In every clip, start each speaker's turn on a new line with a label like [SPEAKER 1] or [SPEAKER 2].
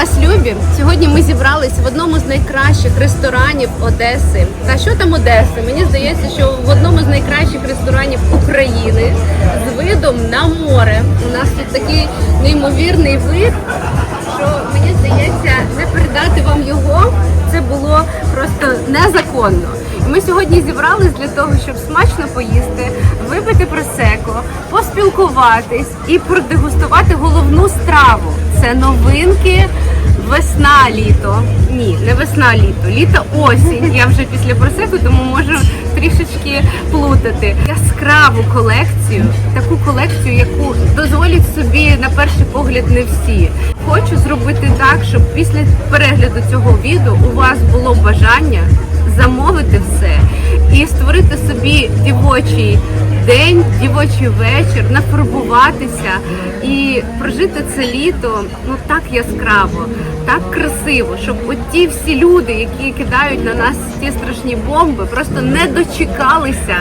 [SPEAKER 1] вас, любі! Сьогодні ми зібрались в одному з найкращих ресторанів Одеси. Та що там Одеси? Мені здається, що в одному з найкращих ресторанів України з видом на море. У нас тут такий неймовірний вид, що мені здається, не передати вам його це було просто незаконно. Ми сьогодні зібрались для того, щоб смачно поїсти, випити просеко, поспілкуватись і продегустувати головну страву. Це новинки весна-літо. Ні, не весна-літо, літо-осінь. Я вже після просеку, тому можу трішечки плутати. Яскраву колекцію, таку колекцію, яку дозволять собі на перший погляд не всі. Хочу зробити так, щоб після перегляду цього відео у вас було бажання замовити все і створити собі дівочий день, дівочий вечір, нафарбуватися і прожити це літо ну так яскраво, так красиво, щоб от ті всі люди, які кидають на нас ті страшні бомби, просто не дочекалися.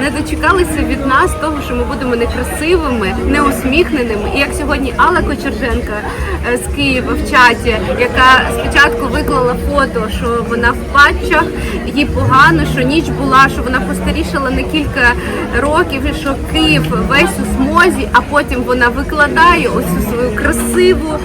[SPEAKER 1] Не дочекалися від нас того, що ми будемо некрасивими, неусміхненими. І як сьогодні Алла Кочерженка е, з Києва в чаті, яка спочатку виклала фото, що вона в патчах, їй погано, що ніч була, що вона постарішала на кілька років, і що Київ весь у смозі, а потім вона викладає ось цю свою красиву.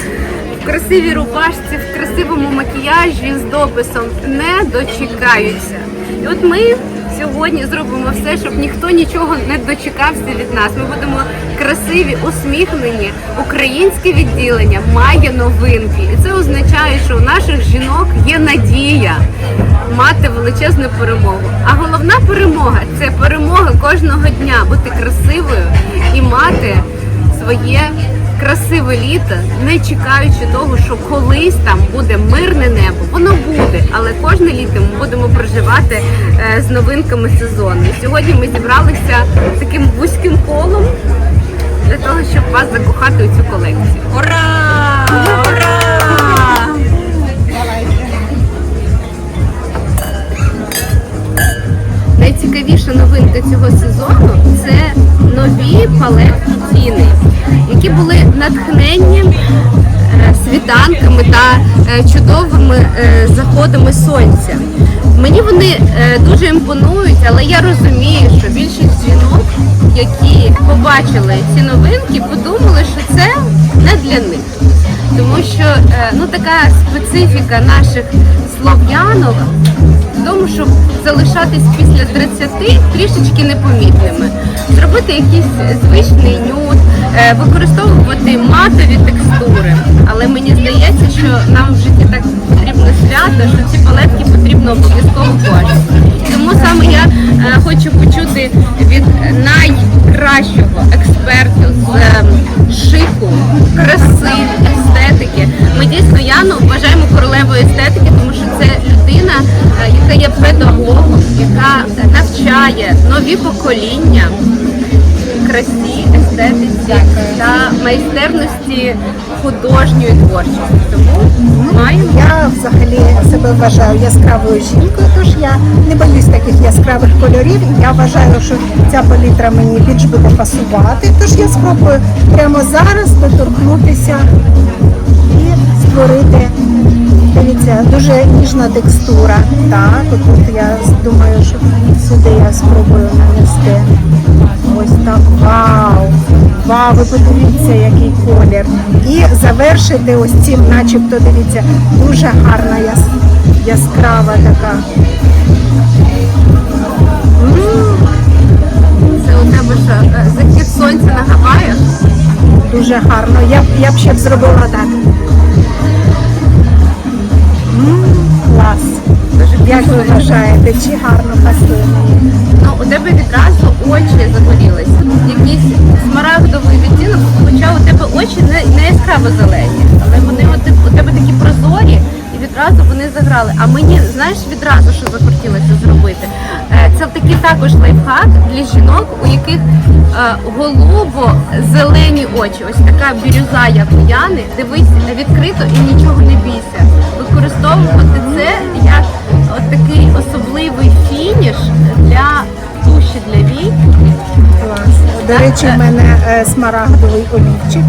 [SPEAKER 1] Красивій рубашці, в красивому макіяжі з дописом не дочекаються. І от ми сьогодні зробимо все, щоб ніхто нічого не дочекався від нас. Ми будемо красиві, усміхнені. Українське відділення має новинки, і це означає, що у наших жінок є надія мати величезну перемогу. А головна перемога це перемога кожного дня бути красивою і мати своє красиве літо, не чекаючи того, що колись там буде мирне небо. Воно буде, але кожне літо ми будемо проживати е, з новинками сезону. Сьогодні ми зібралися таким вузьким колом для того, щоб вас закохати у цю колекцію.
[SPEAKER 2] Ура! Ура!
[SPEAKER 1] Найцікавіша новинка цього сезону це нові палетки тіни, які були натхненні е, світанками та е, чудовими е, заходами сонця. Мені вони дуже імпонують, але я розумію, що більшість жінок, які побачили ці новинки, подумали, що це не для них. Тому що ну така специфіка наших слов'янок в тому, щоб залишатись після 30 трішечки непомітними, зробити якийсь звичний нюд, використовувати матові текстури. Але мені здається, що нам в житті так потрібно свято, що ці палетки потрібно обов'язково бачити. Тому саме я е, хочу почути від найкращого експерту з е, шику, краси, естетики. Ми дійсно Яну вважаємо королевою естетики, тому що це людина, е, яка є педагогом, яка навчає нові покоління красі, естетиці та майстерності художньої творчості. Тому маємо.
[SPEAKER 3] Я взагалі себе вважаю яскравою жінкою, тож я не боюсь таких яскравих кольорів. Я вважаю, що ця палітра мені більш буде пасувати. Тож я спробую прямо зараз доторкнутися і створити. Дивіться, дуже ніжна текстура. Так, тут я думаю, що сюди я спробую нанести. Ось так. Вау! Вау, ви подивіться, який колір. І завершити ось цим, начебто, дивіться, дуже гарна яс... яскрава така. М,
[SPEAKER 1] Це у тебе що е, захід сонця на Гаваях.
[SPEAKER 3] Дуже гарно. Я, б- я б ще б зробила так. М, клас. Як ви вважаєте, чи гарно пасує
[SPEAKER 1] у тебе відразу очі загорілися. Якийсь смарагдовий відтінок, хоча у тебе очі не, не яскраво зелені, але вони от, у тебе такі прозорі і відразу вони заграли. А мені, знаєш, відразу що захотілося зробити? Е, Це такий також лайфхак для жінок, у яких е, голубо-зелені очі. Ось така бірюза, як у Яни. Дивись відкрито і нічого не бійся. Використовувати це як от такий особливий фініш для туші для вій.
[SPEAKER 3] Клас. До речі, в мене е, смарагдовий олівчик.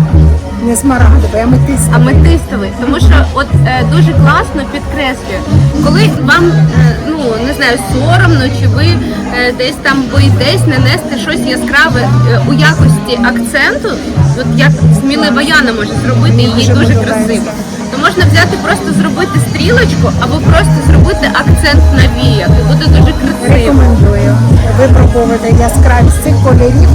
[SPEAKER 3] Не смарагдовий, а метистий.
[SPEAKER 1] аметистовий, тому що от е, дуже класно підкреслює, коли вам е, ну не знаю, соромно, чи ви е, десь там боїтесь нанести щось яскраве е, у якості акценту, от як смілива Яна може зробити, їй
[SPEAKER 3] Дуже
[SPEAKER 1] дуже
[SPEAKER 3] подобається.
[SPEAKER 1] красиво. То можна взяти просто зробити стрілочку або просто зробити акцент на віях. І буде дуже красиво.
[SPEAKER 3] Випробувати яскравість цих кольорів.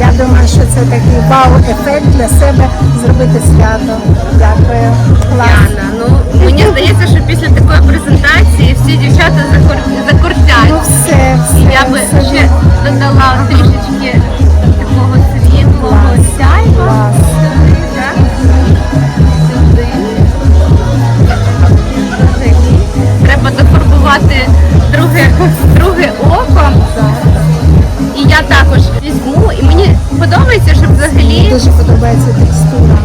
[SPEAKER 3] Я думаю, що це такий вау-ефект для себе зробити свято. Дякую.
[SPEAKER 1] Яна, ну мені здається, що після такої презентації всі дівчата закор- закортять.
[SPEAKER 3] Ну все, все.
[SPEAKER 1] Я би
[SPEAKER 3] все.
[SPEAKER 1] ще додала трішечки такого світлого сяйва. Сюди. Треба дофарбувати друге, друге око. І я також візьму, і мені подобається, що взагалі
[SPEAKER 3] Дуже подобається текстура.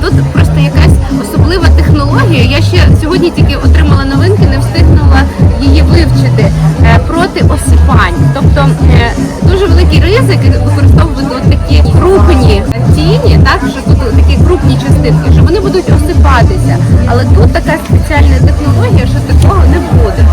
[SPEAKER 1] Тут просто якась особлива технологія. Я ще сьогодні тільки отримала новинки, не встигнула її вивчити е, проти осипань. Тобто е, дуже великий ризик використовувати такі крупні тіні, так що тут такі крупні частинки, що вони будуть осипатися. Але тут така спеціальна технологія, що такого не буде.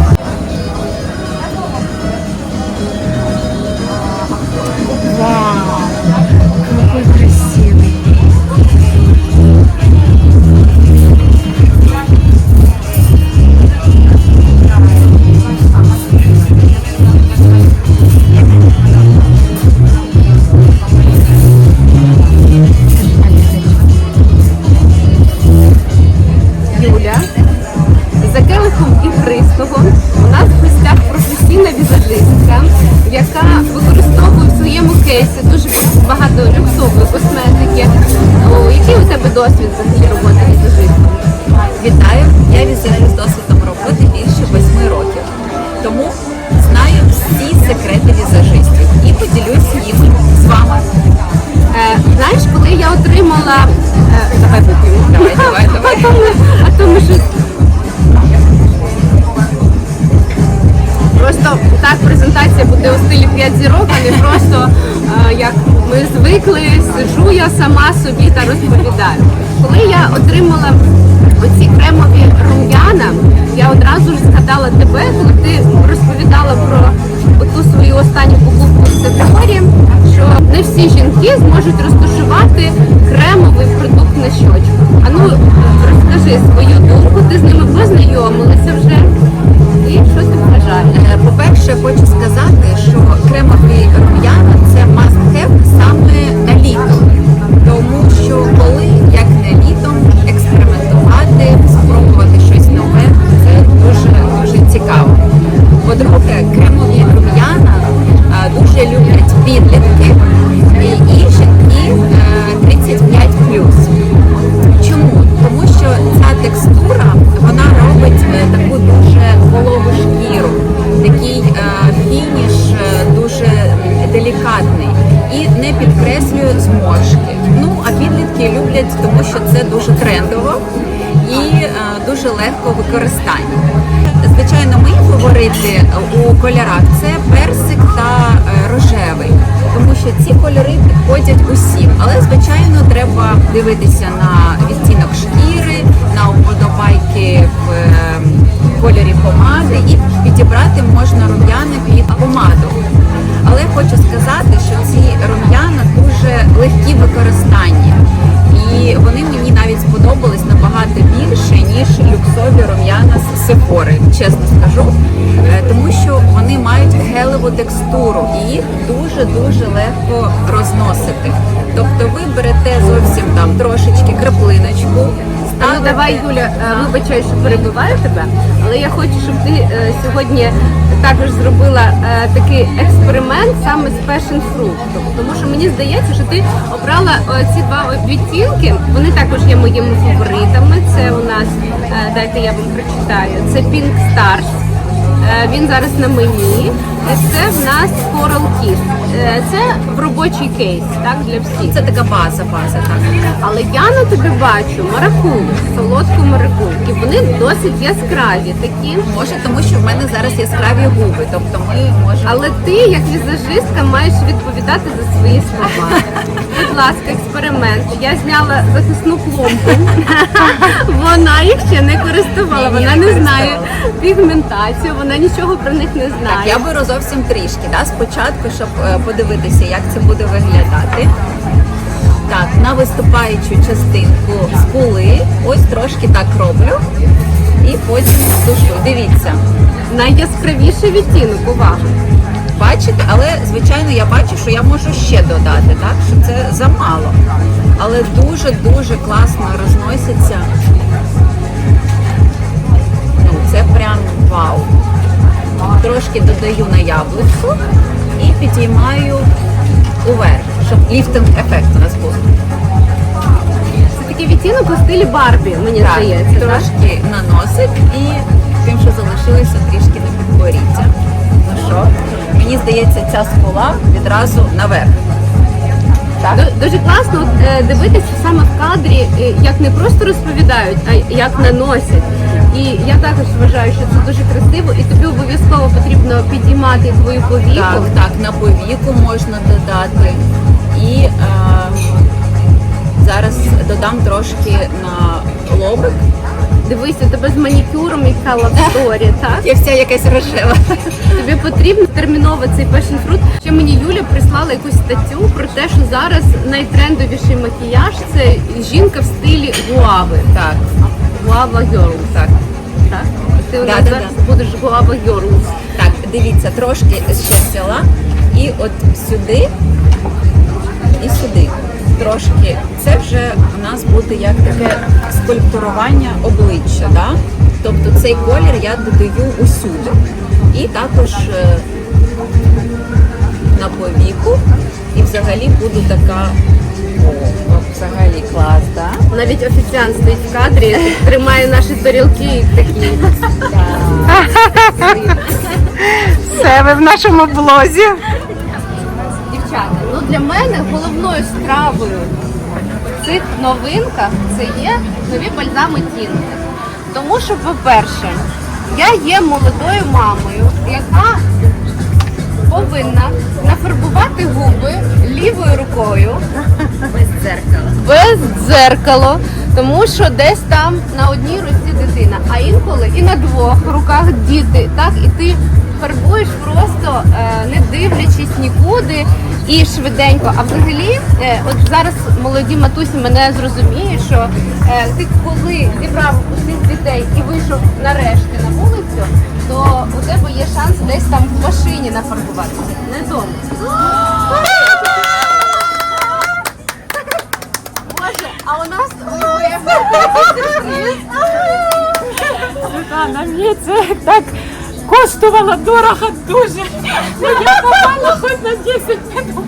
[SPEAKER 2] Поділюсь їми з вами.
[SPEAKER 1] Е, знаєш, коли я отримала. Е, давай вип'ємо.
[SPEAKER 2] Давай, давай, давай.
[SPEAKER 1] А то ми, а то ми щось. Просто так презентація буде у стилі 5 зірок, а не просто е, як ми звикли, сиджу я сама собі та розповідаю. Коли я отримала оці кремові рум'яна, я одразу ж згадала тебе, коли ти розповідала про ту свою останню покупку в Сефорі, що не всі жінки зможуть розташувати кремовий продукт на щочку. А ну розкажи свою думку, ти з ними познайомилася вже. І що ти вважаєш?
[SPEAKER 2] Е, По-перше, хочу сказати, що кремові рум'яна це must have саме на літо. Тому що коли, як не літом, експериментувати, спробувати щось нове, це дуже дуже цікаво. По-друге, кремові рум'яна е, дуже люблять підлітки і, жінки е, 35 Чому? Тому що ця текстура вона робить е, таку дуже вологу шкіру, такий фініш дуже делікатний і не підкреслює зморшки. Ну а підлітки люблять, тому що це дуже трендово і дуже легко в використанні. Звичайно, мої фаворити у кольорах це персик та е, рожевий, тому що ці кольори підходять усім. Але звичайно треба дивитися на відтінок шкіри, на вподобайки в е, кольорі помади і підібрати можна рум'яни під помаду. Але хочу сказати, що ці рум'яна дуже легкі в використанні. Люксові рум'яна з Сефори, чесно скажу. Е, Тому що вони мають гелеву текстуру і їх дуже-дуже легко розносити. Тобто ви берете зовсім там трошечки краплиночку,
[SPEAKER 1] Ну давай, Юля, е, вибачай, що перебиваю тебе, але я хочу, щоб ти е, сьогодні також зробила е, такий експеримент саме з passion fruit. Тому що мені здається, що ти обрала ці два відтінки. Вони також є моїми фаворитами. Це у нас, дайте я вам прочитаю, це Pink Stars. Він зараз на мені. Це в нас Coral Kiss. Е, Це в робочий кейс, так, для всіх.
[SPEAKER 2] Це така база, база, так.
[SPEAKER 1] Але я на тебе бачу маракую, солодку маракую. І вони досить яскраві такі.
[SPEAKER 2] Може, тому що в мене зараз яскраві губи, тобто ми можемо.
[SPEAKER 1] Але ти, як візажистка, маєш відповідати за свої слова. Будь ласка, експеримент. Я зняла захисну пломбу. Вона їх ще не користувала, вона
[SPEAKER 2] не
[SPEAKER 1] знає пігментацію, вона нічого про них не
[SPEAKER 2] Так,
[SPEAKER 1] знає.
[SPEAKER 2] я беру зовсім трішки, да, спочатку, щоб е, подивитися, як це буде виглядати. Так, на виступаючу частинку скули, ось трошки так роблю. І потім тушу. Дивіться,
[SPEAKER 1] Найяскравіший відтінок, увага.
[SPEAKER 2] бачите, але звичайно я бачу, що я можу ще додати, так? Що це замало. Але дуже-дуже класно розноситься. Ну, це прям вау. Трошки додаю на яблучку і підіймаю уверх, щоб ліфтинг ефект у нас був.
[SPEAKER 1] Це такий відтінок у стилі Барбі, мені
[SPEAKER 2] Так,
[SPEAKER 1] здається. так?
[SPEAKER 2] трошки наносить і тим, що залишилося трішки на підборіддя. Ну що, мені здається, ця скула відразу наверх. Так?
[SPEAKER 1] Дуже класно е, дивитися саме в кадрі, е, як не просто розповідають, а як наносять. І я також вважаю, що це дуже красиво, і тобі обов'язково потрібно підіймати твою повіку.
[SPEAKER 2] Так, так, на повіку можна додати. І е, зараз додам трошки на лобик.
[SPEAKER 1] Дивися, тебе з манікюром яка лавсторі, так?
[SPEAKER 2] Я вся якась рожева.
[SPEAKER 1] Тобі потрібно терміново цей passion fruit. Ще мені Юля прислала якусь статтю про те, що зараз найтрендовіший макіяж це жінка в стилі гуави.
[SPEAKER 2] Так,
[SPEAKER 1] Гуава girl.
[SPEAKER 2] так.
[SPEAKER 1] Так? Ти
[SPEAKER 2] Да, да, да.
[SPEAKER 1] будеш гуава girl.
[SPEAKER 2] Так, дивіться, трошки ще взяла. І от сюди і сюди. Трошки. Це вже у нас буде як таке скульптурування обличчя. Да? Тобто цей колір я додаю усюди. І також е, на повіку. І взагалі буду така. Взагалі клас, да?
[SPEAKER 1] Навіть офіціант стоїть в кадрі, тримає наші тарілки і такі.
[SPEAKER 3] Все, ви в нашому блозі.
[SPEAKER 1] Дівчата, ну для мене головною стравою в цих новинках це є нові бальзами тінти. Тому що, по-перше, я є молодою мамою, яка повинна нафарбувати губи лівою рукою
[SPEAKER 2] Без дзеркала.
[SPEAKER 1] без дзеркало, тому що десь там на одній руці дитина, а інколи і на двох руках діти. Так, і ти фарбуєш просто е, не дивлячись нікуди і швиденько. А взагалі, е, от зараз молоді матусі мене зрозуміють, що е, ти коли зібрав усіх дітей і вийшов нарешті на вулицю, то у тебе є шанс десь там в машині нафарбуватися, не вдома. Боже, а у нас
[SPEAKER 4] Світлана, мені це так коштувало дорого дуже. Ну я попала хоч на 10 минут.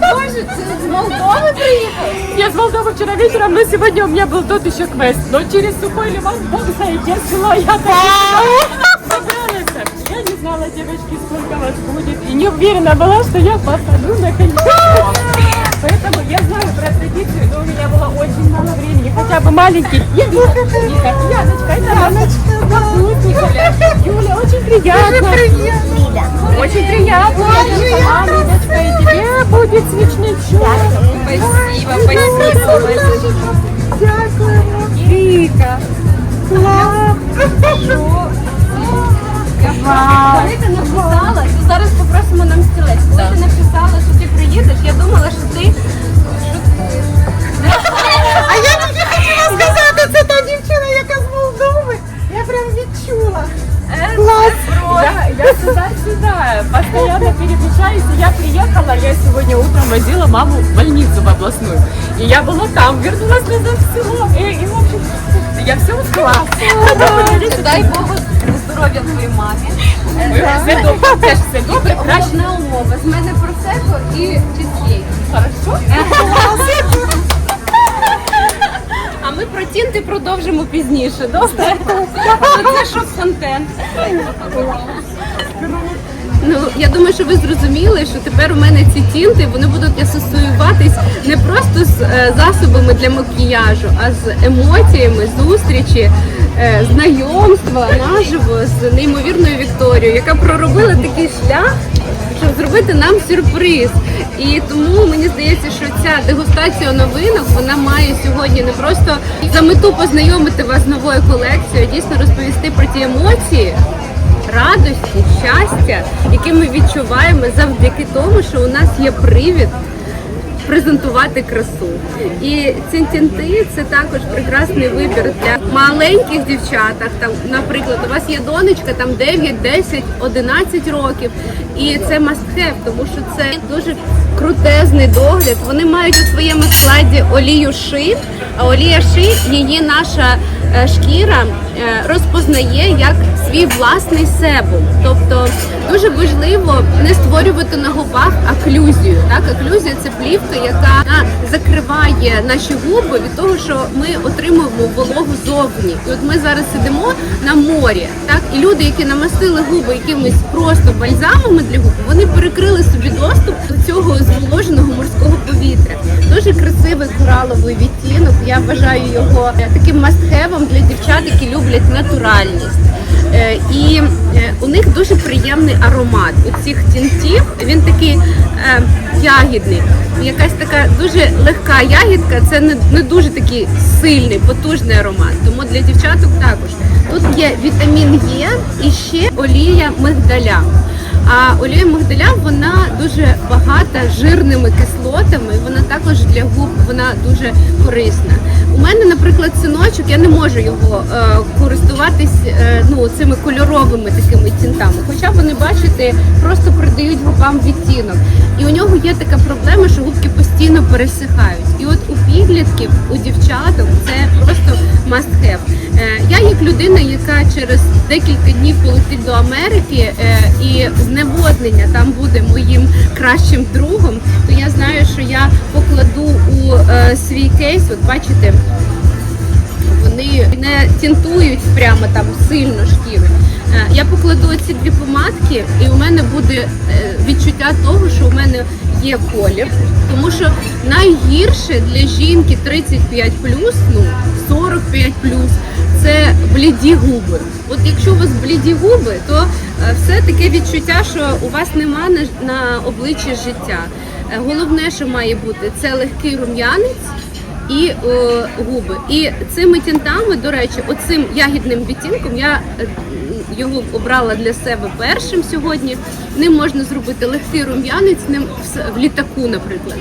[SPEAKER 1] Боже, це з Молдови приїхав?
[SPEAKER 4] Я с Молдовы вчера вечером, но сегодня у меня был тот еще квест. Но через сухой ливан Бог знает, я села, я так собралась. Я не знала, девочки, сколько вас будет. И не уверена была, что я попаду на концерт. Поэтому я знаю про традицию, но у меня было очень мало времени. Хотя бы маленький. Я Вика, Вика, Яночка, это Яночка. Юля, Юля, очень приятно. Очень приятно. Мама, Яночка, и тебе будет свечничок.
[SPEAKER 2] Спасибо, спасибо.
[SPEAKER 4] Клас.
[SPEAKER 1] Коли ти написала, зараз нам стілець. Коли ти написала, що ти приїдеш, я думала, що ти шуткуєш.
[SPEAKER 3] А я тільки хотіла сказати, це та дівчина, яка з Молдови. Я прям відчула. Клас.
[SPEAKER 4] Я, я туда-сюда постоянно перемещаюсь. И я приехала, я сегодня утром возила маму в больницу в областную. И я была там, вернулась назад в село. И, и в общем, я все успела.
[SPEAKER 1] Дай Богу здоров'я твоїй мамі.
[SPEAKER 4] Все добре, теж все добре, краще.
[SPEAKER 1] Умова. З мене просеко і чизкейк.
[SPEAKER 4] Хорошо?
[SPEAKER 1] А ми про тінти продовжимо пізніше. Добре? Це шок контент. Ну, я думаю, що ви зрозуміли, що тепер у мене ці тінти вони будуть асоціюватись не просто з е, засобами для макіяжу, а з емоціями, зустрічі, знайомства наживо з неймовірною Вікторією, яка проробила такий шлях, щоб зробити нам сюрприз. І тому мені здається, що ця дегустація новинок вона має сьогодні не просто за мету познайомити вас з новою колекцією, а дійсно розповісти про ті емоції радості, щастя, яке ми відчуваємо завдяки тому, що у нас є привід презентувати красу. І ці тінти це також прекрасний вибір для маленьких дівчаток. Там, наприклад, у вас є донечка, там 9, 10, 11 років, і це must тому що це дуже крутезний догляд. Вони мають у своєму складі олію ши, а олія ши її наша е, шкіра е, розпознає як свій власний себум. Тобто дуже важливо не створювати на губах аклюзію. Так, аклюзія це плівка, яка закриває наші губи від того, що ми отримуємо вологу зовні. І от ми зараз сидимо на морі, так і люди, які намастили губи якимись просто бальзамами для губ, вони перекрили собі доступ до цього зволоженого морського повітря. Дуже красивий кораловий відтінок. Я вважаю його таким мастхевом для дівчат, які люблять натуральність. Е, І у них дуже приємний аромат. У цих тінтів він такий е, ягідний. Якась така дуже легка ягідка. Це не, не дуже такий сильний, потужний аромат. Тому для дівчаток також тут є вітамін Е і ще олія мигдаля. А олія мигдаля вона дуже багата жирними кислотами. Вона також для губ вона дуже корисна. У мене, наприклад, синочок, я не можу його е, користуватись е, ну цими кольоровими такими тінтами. Хоча вони, бачите, просто придають губам відтінок. І у нього є така проблема, що губки постійно пересихають. І от у підлітків, у дівчаток це просто must have. Людина, яка через декілька днів полетить до Америки е, і зневоднення там буде моїм кращим другом, то я знаю, що я покладу у е, свій кейс, от бачите, вони не тінтують прямо там сильно шкіру. Е, Я покладу ці дві помадки, і у мене буде відчуття того, що у мене є колір. Тому що найгірше для жінки 35 ну 45 це бліді губи. От якщо у вас бліді губи, то е, все таке відчуття, що у вас нема на, на обличчі життя. Е, Головне, що має бути, це легкий рум'янець і е, губи. І цими тінтами, до речі, оцим ягідним відтінком я е, його обрала для себе першим сьогодні. Ним можна зробити легкий рум'янець ним в літаку, наприклад,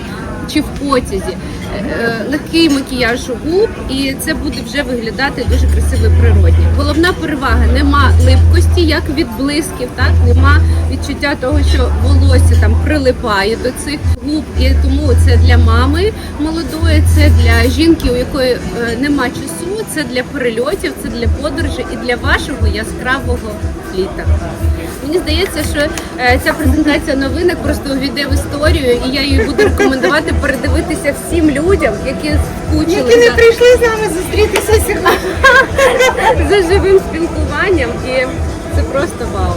[SPEAKER 1] чи в потязі. Е, е, Легкий макіяж губ, і це буде вже виглядати дуже красиво і природні. Головна перевага нема липкості, як від блисків, так нема відчуття того, що волосся там прилипає до цих губ, і тому це для мами молодої, це для жінки, у якої е, нема часу, це для перельотів, це для подорожі і для вашого яскравого літа. Мені здається, що е, ця презентація новинок просто увійде в історію, і я її буду рекомендувати передивитися всім людям, які скучили
[SPEAKER 3] Які не
[SPEAKER 1] за,
[SPEAKER 3] прийшли з нами зустрітися сьогодні.
[SPEAKER 1] за живим спілкуванням, і це просто вау.